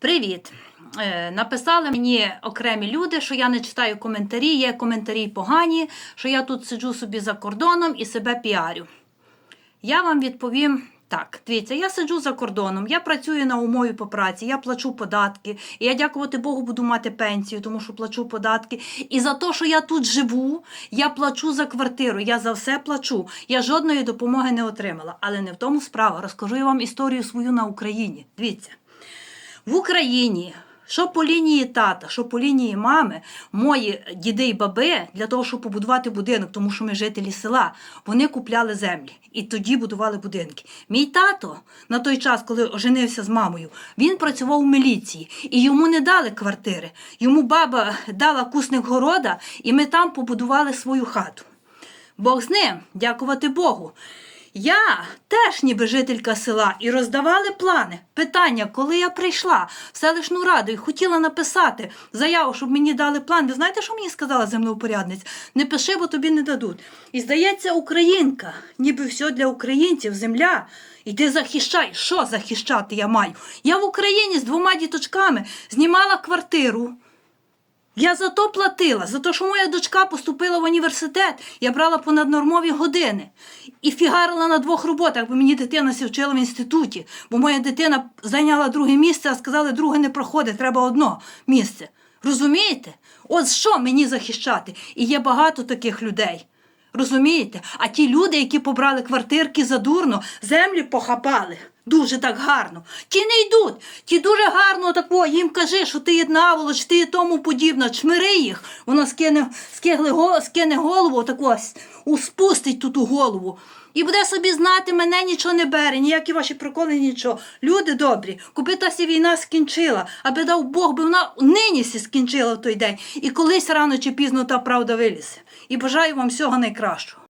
Привіт! Е, Написали мені окремі люди, що я не читаю коментарі, є коментарі погані, що я тут сиджу собі за кордоном і себе піарю. Я вам відповім так: дивіться, я сиджу за кордоном, я працюю на умові по праці, я плачу податки. І я, дякувати Богу, буду мати пенсію, тому що плачу податки. І за те, що я тут живу, я плачу за квартиру, я за все плачу. Я жодної допомоги не отримала. Але не в тому справа. Розкажу я вам історію свою на Україні. Дивіться. В Україні, що по лінії тата, що по лінії мами, мої діди і баби для того, щоб побудувати будинок, тому що ми жителі села, вони купляли землі і тоді будували будинки. Мій тато на той час, коли оженився з мамою, він працював у міліції і йому не дали квартири. Йому баба дала кусник города, і ми там побудували свою хату. Бог з ним, дякувати Богу. Я теж ніби жителька села і роздавали плани. Питання, коли я прийшла в селищну раду і хотіла написати заяву, щоб мені дали план. Ви знаєте, що мені сказала землеупорядниця? Не пиши, бо тобі не дадуть. І здається, українка, ніби все для українців, земля. Іди захищай. Що захищати я маю? Я в Україні з двома діточками знімала квартиру. Я за то платила, за те, що моя дочка поступила в університет, я брала понаднормові години і фігарила на двох роботах, бо мені дитина сі вчила в інституті, бо моя дитина зайняла друге місце, а сказали, друге не проходить, треба одно місце. Розумієте? От що мені захищати? І є багато таких людей. Розумієте? А ті люди, які побрали квартирки задурно, землі похапали. Дуже так гарно. Ті не йдуть. Ті дуже гарно тако, їм кажи, що ти є наволоч, ти є тому подібна. Чмири їх. Воно скине, го- скине голову, тако, с- у- тут у голову. І буде собі знати, мене нічого не бере, ніякі ваші приколи, нічого. Люди добрі, коби та сі війна скінчила, аби дав Бог, би вона нині скінчила в той день. І колись рано чи пізно та правда вилізе. І бажаю вам всього найкращого.